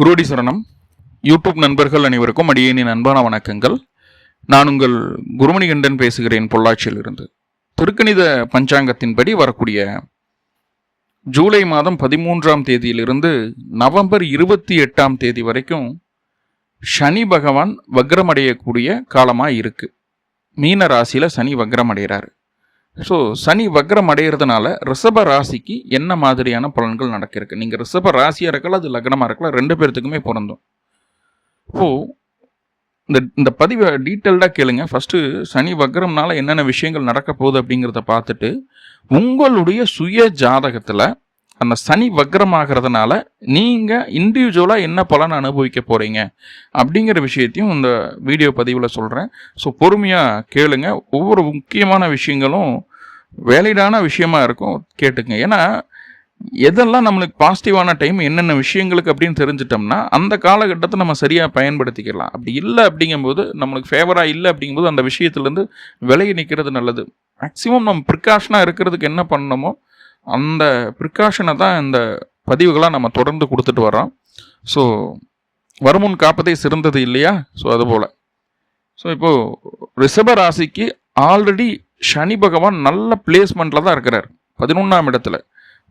குருடி சரணம் யூடியூப் நண்பர்கள் அனைவருக்கும் அடியேனின் அன்பான வணக்கங்கள். நான் உங்கள் குருமணிகண்டன் பேசுகிறேன் பொள்ளாச்சியிலிருந்து. திருக்கணித பஞ்சாங்கத்தின்படி வரக்கூடிய ஜூலை மாதம் பதிமூன்றாம் தேதியிலிருந்து நவம்பர் இருபத்தி எட்டாம் தேதி வரைக்கும் சனி பகவான் வக்ரமடையக்கூடிய காலமாக இருக்குது மீன ராசியில் சனி வக்ரமடைகிறாரு. ஸோ சனி வக்ரம் அடைகிறதுனால ரிஷப ராசிக்கு என்ன மாதிரியான பலன்கள் நடக்கிருக்கு? நீங்கள் ரிஷப ராசியாக இருக்கலாம் அது லக்னமாக இருக்கலாம் ரெண்டு பேர்த்துக்குமே பிறந்தோம் இப்போது இந்த இந்த பதிவை டீட்டெயில்டாக கேளுங்க. ஃபஸ்ட்டு சனி வக்ரம்னால என்னென்ன விஷயங்கள் நடக்க போகுது அப்படிங்கிறத பார்த்துட்டு உங்களுடைய சுய ஜாதகத்தில் அந்த சனி வக்ரமாகிறதுனால நீங்கள் இண்டிவிஜுவலாக என்ன பலன் அனுபவிக்க போகிறீங்க அப்படிங்கிற விஷயத்தையும் இந்த வீடியோ பதிவில் சொல்கிறேன் ஸோ பொறுமையாக கேளுங்க. ஒவ்வொரு முக்கியமான விஷயங்களும் வேலிடான விஷயமா இருக்கும் கேட்டுங்க. ஏன்னா எதெல்லாம் நம்மளுக்கு பாசிட்டிவான டைம் என்னென்ன விஷயங்களுக்கு அப்படின்னு தெரிஞ்சிட்டோம்னா அந்த காலகட்டத்தை நம்ம சரியாக பயன்படுத்திக்கலாம். அப்படி இல்லை அப்படிங்கும்போது நம்மளுக்கு ஃபேவராக இல்லை அப்படிங்கும்போது அந்த விஷயத்துலேருந்து விலகி நிற்கிறது நல்லது. மேக்ஸிமம் நம்ம ப்ரிகாஷனாக இருக்கிறதுக்கு என்ன பண்ணணுமோ அந்த ப்ரிகாஷனை தான் இந்த பதிவுகளாக நம்ம தொடர்ந்து கொடுத்துட்டு வரோம் ஸோ வருமுன் காப்பதே சிறந்தது இல்லையா? ஸோ அதுபோல். ஸோ இப்போது ரிஷப ராசிக்கு ஆல்ரெடி சனி பகவான் நல்ல பிளேஸ்மெண்ட்டில் தான் இருக்கிறார். பதினொன்றாம் இடத்துல.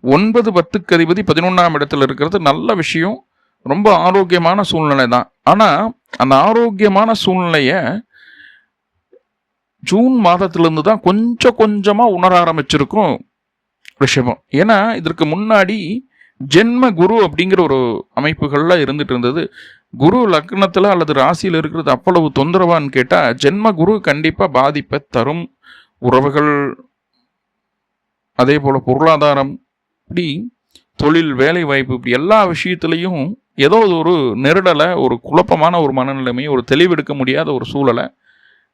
ஒன்பது பத்துக்கு அதிபதி பதினொன்றாம் இடத்துல இருக்கிறது நல்ல விஷயம். ரொம்ப ஆரோக்கியமான சூழ்நிலை தான். ஆனால் அந்த ஆரோக்கியமான சூழ்நிலையை ஜூன் மாதத்திலிருந்து தான் கொஞ்சம் கொஞ்சமாக உணர ஆரம்பிச்சிருக்கும். விஷயமும் ஏன்னா இதற்கு முன்னாடி ஜென்ம குரு அப்படிங்கிற ஒரு அமைப்புகள்லாம் இருந்துட்டு இருந்தது. குரு லக்னத்தில் அல்லது ராசியில் இருக்கிறது அவ்வளவு தொந்தரவான்னு கேட்டால் ஜென்ம குரு கண்டிப்பாக பாதிப்பை தரும். உறவுகள் அதே போல் பொருளாதாரம் இப்படி தொழில் வேலை வாய்ப்பு இப்படி எல்லா விஷயத்துலையும் ஏதோ ஒரு நெருடலை ஒரு குழப்பமான ஒரு மனநிலைமையை ஒரு தெளிவெடுக்க முடியாத ஒரு சூழலை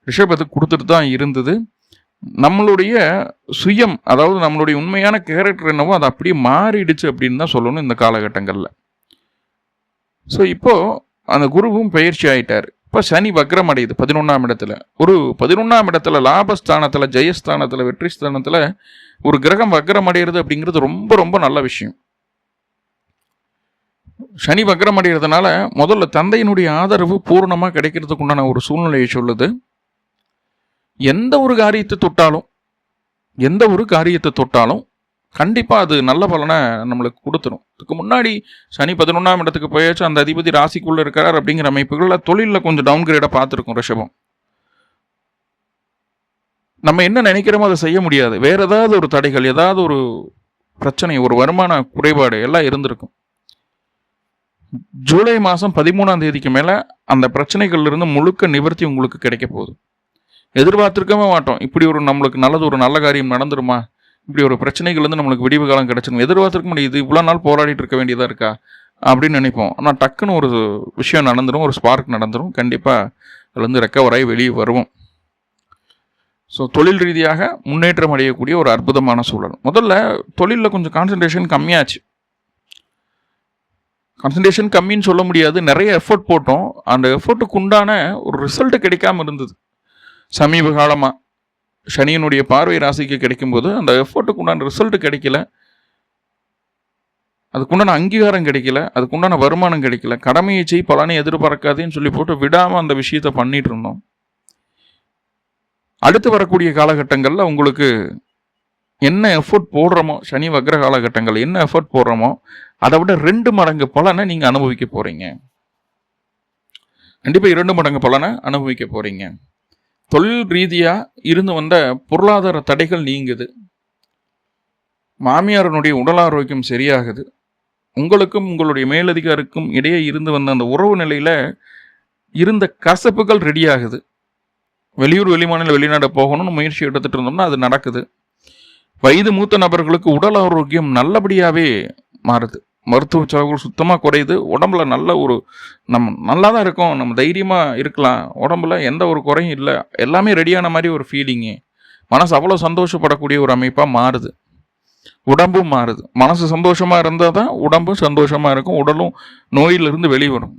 ரிஷபத்துக்கு கொடுத்துட்டு தான் இருந்தது. நம்மளுடைய சுயம் அதாவது நம்மளுடைய உண்மையான கேரக்டர் என்னவோ அது அப்படியே மாறிடுச்சு அப்படின்னு தான் சொல்லணும் இந்த காலகட்டங்களில். ஸோ இப்போது அந்த குருவும் பயிற்சி ஆகிட்டார் இப்போ சனி வக்ரம் அடையுது பதினொன்றாம் இடத்துல. ஒரு பதினொன்றாம் இடத்துல லாபஸ்தானத்தில் ஜெயஸ்தானத்தில் வெற்றி ஸ்தானத்தில் ஒரு கிரகம் வக்ரம் அடைகிறது அப்படிங்கிறது ரொம்ப ரொம்ப நல்ல விஷயம். சனி வக்ரம் அடைகிறதுனால முதல்ல தந்தையினுடைய ஆதரவு பூர்ணமாக கிடைக்கிறதுக்கு உண்டான ஒரு சூழ்நிலையை சொல்லுது. எந்த ஒரு காரியத்தை தொட்டாலும் எந்த ஒரு காரியத்தை தொட்டாலும் கண்டிப்பாக அது நல்ல பலனை நம்மளுக்கு கொடுத்துரும். இதுக்கு முன்னாடி சனி பதினொன்றாம் இடத்துக்கு போயாச்சும் அந்த அதிபதி ராசிக்குள்ளே இருக்கிறார் அப்படிங்கிற அமைப்புகளில் தொழிலில் கொஞ்சம் டவுன் கிரேடாக பார்த்துருக்கோம் ரிஷபம். நம்ம என்ன நினைக்கிறோமோ அதை செய்ய முடியாது. வேறு ஏதாவது ஒரு தடைகள் ஏதாவது ஒரு பிரச்சனை ஒரு வருமான குறைபாடு எல்லாம் இருந்திருக்கும். ஜூலை மாதம் பதிமூணாம் தேதிக்கு மேலே அந்த பிரச்சனைகள்லேருந்து முழுக்க நிவர்த்தி உங்களுக்கு கிடைக்க போகுது. எதிர்பார்த்துருக்கவே மாட்டோம். இப்படி ஒரு நம்மளுக்கு நல்லது ஒரு நல்ல காரியம் நடந்துருமா? இப்படி ஒரு பிரச்சனைகள் வந்து நம்மளுக்கு விடிவு காலம் கிடச்சிருக்கும் எதிர்பார்த்துருக்க முடியுது. இவ்வளோ நாள் போராடிட்டு இருக்க வேண்டியதாக இருக்கா? அப்படின்னு நினைப்போம். ஆனால் டக்குன்னு ஒரு விஷயம் நடந்துடும் ஒரு ஸ்பார்க் நடந்துடும் கண்டிப்பாக அதுலேருந்து ரெக்கவர் ஆகி வெளியே வருவோம். ஸோ தொழில் ரீதியாக முன்னேற்றம் அடையக்கூடிய ஒரு அற்புதமான சூழல். முதல்ல தொழிலில் கொஞ்சம் கான்சன்ட்ரேஷன் கம்மியாச்சு. கான்சன்ட்ரேஷன் கம்மின்னு சொல்ல முடியாது. நிறைய எஃபோர்ட் போட்டோம். அந்த எஃபோர்ட்டுக்கு உண்டான ஒரு ரிசல்ட் கிடைக்காம இருந்தது. சமீப காலமாக சனியினுடைய பார்வை ராசிக்கு கிடைக்கும்போது அந்த எஃபோர்ட்டுக்குண்டான ரிசல்ட் கிடைக்கல. அதுக்குண்டான அங்கீகாரம் கிடைக்கல. அதுக்குண்டான வருமானம் கிடைக்கல. கடமையை செய் பலனை எதிர்பார்க்காதேன்னு சொல்லி போட்டு விடாமல் அந்த விஷயத்தை பண்ணிட்டு இருந்தோம். அடுத்து வரக்கூடிய காலகட்டங்களில் உங்களுக்கு என்ன எஃபோர்ட் போடுறோமோ சனி வக்ர காலகட்டங்கள் என்ன எஃபோர்ட் போடுறோமோ அதை விட ரெண்டு மடங்கு பலனை நீங்கள் அனுபவிக்க போகிறீங்க கண்டிப்பாக இரண்டு மடங்கு பலனை அனுபவிக்க போகிறீங்க தொழில் ரீதியாக இருந்து வந்த பொருளாதார தடைகள் நீங்குது. மாமியாரனுடைய உடல் ஆரோக்கியம் சரியாகுது. உங்களுக்கும் உங்களுடைய மேலதிகாருக்கும் இடையே இருந்து வந்த அந்த உறவு நிலையில் இருந்த கசப்புகள் ரெடி ஆகுது வெளியூர் வெளிமாநில வெளிநாடு போகணும்னு முயற்சி எடுத்துகிட்டு இருந்தோம்னா அது நடக்குது. வயது மூத்த நபர்களுக்கு உடல் ஆரோக்கியம் நல்லபடியாகவே மாறுது. மருத்துவ செலவுகள் சுத்தமாக குறையுது. உடம்புல நல்ல ஒரு நம்ம நல்லா தான் இருக்கும். நம்ம தைரியமாக இருக்கலாம். உடம்புல எந்த ஒரு குறையும் இல்லை. எல்லாமே ரெடியான மாதிரி ஒரு ஃபீலிங்கு மனசு அவ்வளோ சந்தோஷப்படக்கூடிய ஒரு அமைப்பாக மாறுது. உடம்பும் மாறுது. மனசு சந்தோஷமாக இருந்தால் தான் உடம்பும் சந்தோஷமாக இருக்கும். உடலும் நோயிலிருந்து வெளிவரும்.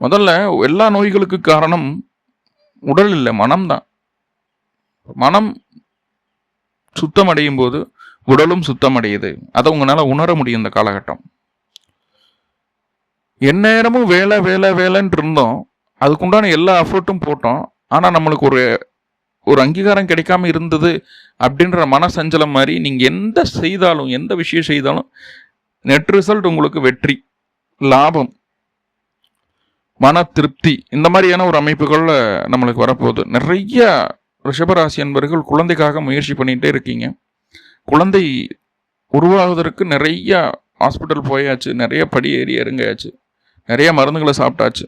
முதல்ல எல்லா நோய்களுக்கு காரணம் உடல் இல்லை மனம்தான். மனம் சுத்தமடையும் போது உடலும் சுத்தமடையுது. அதை உங்களால் உணர முடியும் இந்த காலகட்டம். எந்நேரமும் வேலை வேலை வேலைன்ட்டு இருந்தோம். அதுக்குண்டான எல்லா எஃபர்ட்டும் போட்டோம். ஆனால் நம்மளுக்கு ஒரு ஒரு அங்கீகாரம் கிடைக்காம இருந்தது அப்படின்ற மனசஞ்சலம் மாதிரி நீங்கள் எந்த செய்தாலும் எந்த விஷயம் செய்தாலும் நெட் ரிசல்ட் உங்களுக்கு வெற்றி லாபம் மன திருப்தி இந்த மாதிரியான ஒரு அமைப்புகளில் நம்மளுக்கு வரப்போகுது. நிறைய ரிஷபராசி அன்பர்கள் குழந்தைக்காக முயற்சி பண்ணிகிட்டே இருக்கீங்க. குழந்தை உருவாகுவதற்கு நிறைய ஹாஸ்பிட்டல் போயாச்சு. நிறைய படி ஏறி இறங்காச்சு நிறைய மருந்துகளை சாப்பிட்டாச்சு.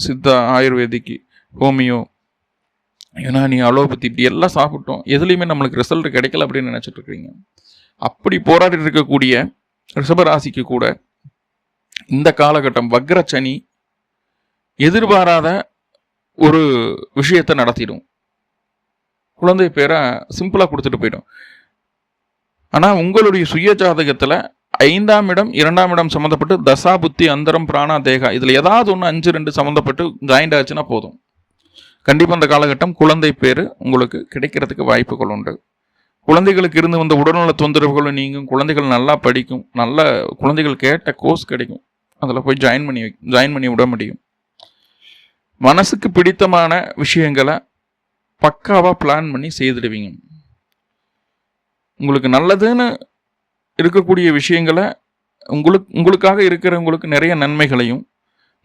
சித்தா ஆயுர்வேதிக்கு ஹோமியோ யுனானி அலோபதி இப்படி எல்லாம் சாப்பிட்டோம். எதுலேயுமே நம்மளுக்கு ரிசல்ட் கிடைக்கல அப்படின்னு நினச்சிட்டு இருக்கிறீங்க. அப்படி போராடிட்டு இருக்கக்கூடிய ரிஷபராசிக்கு கூட இந்த காலகட்டம் வக்ரச்சனி எதிர்பாராத ஒரு விஷயத்தை நடத்திடும். குழந்தை பேரை சிம்பிளாக கொடுத்துட்டு போயிடும். ஆனால் உங்களுடைய சுய ஜாதகத்தில் ஐந்தாம் இடம் இரண்டாம் இடம் சம்மந்தப்பட்டு தசா புத்தி அந்தரம் பிராணா தேகா இதில் ஏதாவது ஒன்று அஞ்சு ரெண்டு சம்மந்தப்பட்டு ஜாயிண்ட் ஆச்சுன்னா போதும். கண்டிப்பாக அந்த காலகட்டம் குழந்தை பேர் உங்களுக்கு கிடைக்கிறதுக்கு வாய்ப்புகள் உண்டு. குழந்தைகளுக்கு இருந்து வந்த உடல்நல தொந்தரவுகளும் நீங்கும் குழந்தைகள் நல்லா படிக்கும் நல்ல குழந்தைகள் கேட்ட கோர்ஸ் கிடைக்கும். அதில் போய் ஜாயின் பண்ணி ஜாயின் பண்ணி விட முடியும். மனசுக்கு பிடித்தமான விஷயங்களை பக்காவாக பிளான் பண்ணி செய்துடுவீங்க. உங்களுக்கு நல்லதுன்னு இருக்கக்கூடிய விஷயங்களை உங்களுக்கு உங்களுக்காக இருக்கிறவங்களுக்கு நிறைய நன்மைகளையும்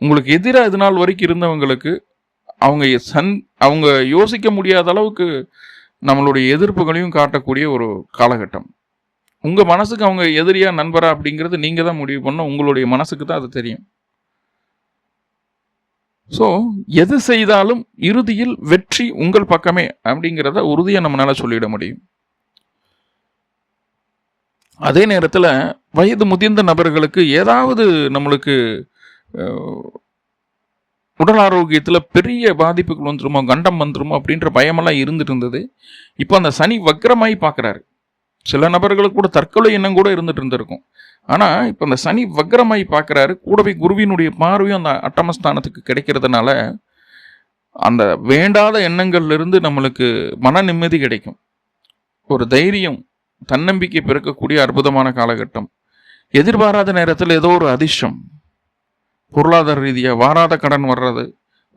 உங்களுக்கு எதிராக இது நாள் வரைக்கும் இருந்தவங்களுக்கு அவங்க சன் அவங்க யோசிக்க முடியாத அளவுக்கு நம்மளுடைய எதிர்ப்புகளையும் காட்டக்கூடிய ஒரு காலகட்டம். உங்கள் மனசுக்கு அவங்க எதிரியா நண்பரா அப்படிங்கிறது நீங்கள் தான் முடிவு பண்ண உங்களுடைய மனசுக்கு தான் அது தெரியும். ஸோ எது செய்தாலும் இறுதியில் வெற்றி உங்கள் பக்கமே அப்படிங்கிறத உறுதியாக நம்மளால் சொல்லிட முடியும். அதே நேரத்தில் வயது முதிர்ந்த நபர்களுக்கு ஏதாவது நம்மளுக்கு உடல் ஆரோக்கியத்தில் பெரிய பாதிப்புகள் வந்துருமோ கண்டம் வந்துருமோ அப்படின்ற பயமெல்லாம் இருந்துட்டு இருந்தது இப்போ அந்த சனி வக்கரமாகி பார்க்குறாரு சில நபர்களுக்கு கூட தற்கொலை எண்ணம் கூட இருந்துட்டு இருந்திருக்கும் ஆனால் இப்போ அந்த சனி வக்கரமாகி பார்க்குறாரு கூடவே குருவினுடைய பார்வையும் அந்த அட்டமஸ்தானத்துக்கு கிடைக்கிறதுனால அந்த வேண்டாத எண்ணங்கள்லேருந்து நம்மளுக்கு மன நிம்மதி கிடைக்கும். ஒரு தைரியம் தன்னம்பிக்கை பிறக்கக்கூடிய அற்புதமான காலகட்டம். எதிர்பாராத நேரத்தில் ஏதோ ஒரு அதிர்ஷ்டம். பொருளாதார ரீதியாக வாராத கடன் வர்றது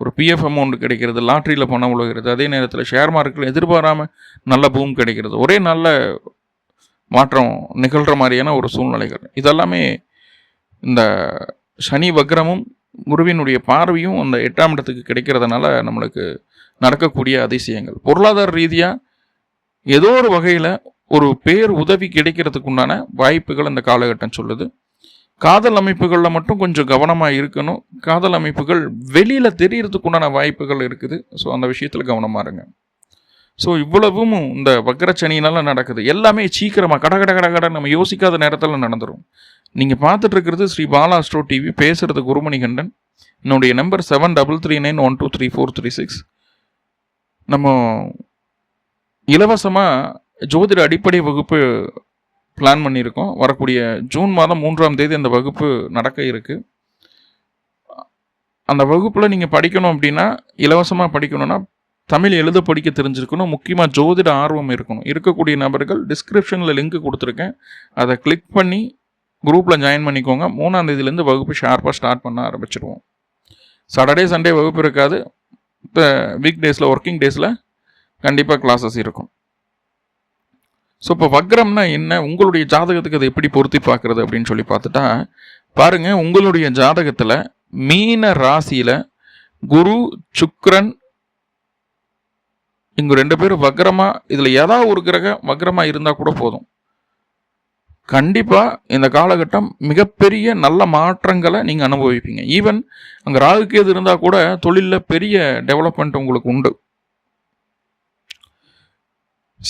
ஒரு பிஎஃப் அமௌண்ட் கிடைக்கிறது லாட்ரியில் பணம் உழுகிறது அதே நேரத்தில் ஷேர் மார்க்கெட்டில் எதிர்பாராமல் நல்ல பூம் கிடைக்கிறது. ஒரே நல்ல மாற்றம் நிகழ்கிற மாதிரியான ஒரு சூழ்நிலைகள். இதெல்லாமே இந்த சனி வக்ரமும் குருவினுடைய பார்வையும் அந்த எட்டாம் இடத்துக்கு கிடைக்கிறதுனால நம்மளுக்கு நடக்கக்கூடிய அதிசயங்கள். பொருளாதார ரீதியாக ஏதோ ஒரு வகையில் ஒரு பேர் உதவி கிடைக்கிறதுக்கு உண்டான வாய்ப்புகள் இந்த காலகட்டம் சொல்லுது. காதல் அமைப்புகளில் மட்டும் கொஞ்சம் கவனமாக இருக்கணும். காதல் அமைப்புகள் வெளியில் தெரியறதுக்கு உண்டான வாய்ப்புகள் இருக்குது. ஸோ அந்த விஷயத்தில் கவனமாக இருங்க. ஸோ இவ்வளவும் இந்த வக்கரச்சனியினால நடக்குது. எல்லாமே சீக்கிரமாக கட கட கட கட நம்ம யோசிக்காத நேரத்தில் நடந்துடும் நீங்கள் பார்த்துட்டு இருக்கிறது ஸ்ரீ பாலா ஸ்டோ டிவி பேசுகிறது குருமணிகண்டன் என்னுடைய number seven double three nine one two three four three six நம்ம இலவசமாக ஜோதிட அடிப்படை வகுப்பு பிளான் பண்ணியிருக்கோம். வரக்கூடிய ஜூன் மாதம் மூன்றாம் தேதி அந்த வகுப்பு நடக்க இருக்குது அந்த வகுப்பில் நீங்கள் படிக்கணும் அப்படின்னா இலவசமாக படிக்கணும்னா தமிழ் எழுத படிக்க தெரிஞ்சிருக்கணும். முக்கியமாக ஜோதிட ஆர்வம் இருக்கணும். இருக்கக்கூடிய நபர்கள் டிஸ்கிரிப்ஷனில் லிங்க் கொடுத்துருக்கேன். அதை கிளிக் பண்ணி குரூப்பில் ஜாயின் பண்ணிக்கோங்க. மூணாம் தேதியிலேருந்து வகுப்பு ஷார்ப்பாக ஸ்டார்ட் பண்ண ஆரம்பிச்சிடுவோம் சாட்டர்டே சண்டே வகுப்பு இருக்காது. இப்போ வீக் டேஸில் ஒர்க்கிங் டேஸில் கண்டிப்பாக கிளாஸஸ் இருக்கும். ஸோ இப்போ வக்ரம்னா என்ன? உங்களுடைய ஜாதகத்துக்கு அதை எப்படி பொருத்தி பார்க்குறது அப்படின்னு சொல்லி பார்த்துட்டா பாருங்கள் உங்களுடைய ஜாதகத்தில் மீன ராசியில் குரு சுக்ரன் இங்கே ரெண்டு பேரும் வக்ரமாக இதில் ஏதாவது ஒரு கிரகம் வக்ரமாக இருந்தால் கூட போதும். கண்டிப்பாக இந்த காலகட்டம் மிகப்பெரிய நல்ல மாற்றங்களை நீங்கள் அனுபவிப்பீங்க. ஈவன் அங்கே எது இருந்தால் கூட தொழிலில் பெரிய டெவலப்மெண்ட் உங்களுக்கு உண்டு.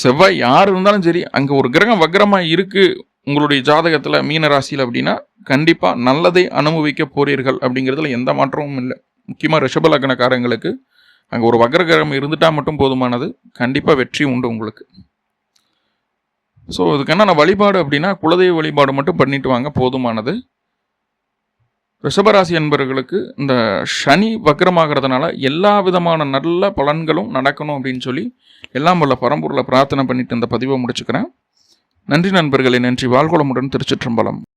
செவ்வாய் யார் இருந்தாலும் சரி அங்கே ஒரு கிரகம் வக்ரமாக இருக்குது உங்களுடைய ஜாதகத்தில் மீன ராசியில் அப்படின்னா கண்டிப்பாக நல்லதை அனுபவிக்க போறீர்கள் அப்படிங்கிறதுல எந்த மாற்றமும் இல்லை. முக்கியமாக ரிஷபலக்கணக்காரங்களுக்கு அங்கே ஒரு வக்ரகிரகம் இருந்துட்டால் மட்டும் போதுமானது கண்டிப்பாக வெற்றி உண்டு உங்களுக்கு. ஸோ இதுக்கு என்னென்ன வழிபாடு அப்படின்னா குலதெய்வ வழிபாடு மட்டும் பண்ணிட்டு வாங்க போதுமானது. ரிஷபராசி என்பவர்களுக்கு இந்த சனி வக்ரமாகிறதுனால எல்லா விதமான நல்ல பலன்களும் நடக்கணும் அப்படின்னு சொல்லி எல்லாம் உள்ள பரம்பூரில் பிரார்த்தனை பண்ணிட்டு இந்த பதிவை முடிச்சுக்கிறேன். நன்றி நண்பர்களே நன்றி. வாழ்குளமுடன் திருச்சிற்றம்பலம்.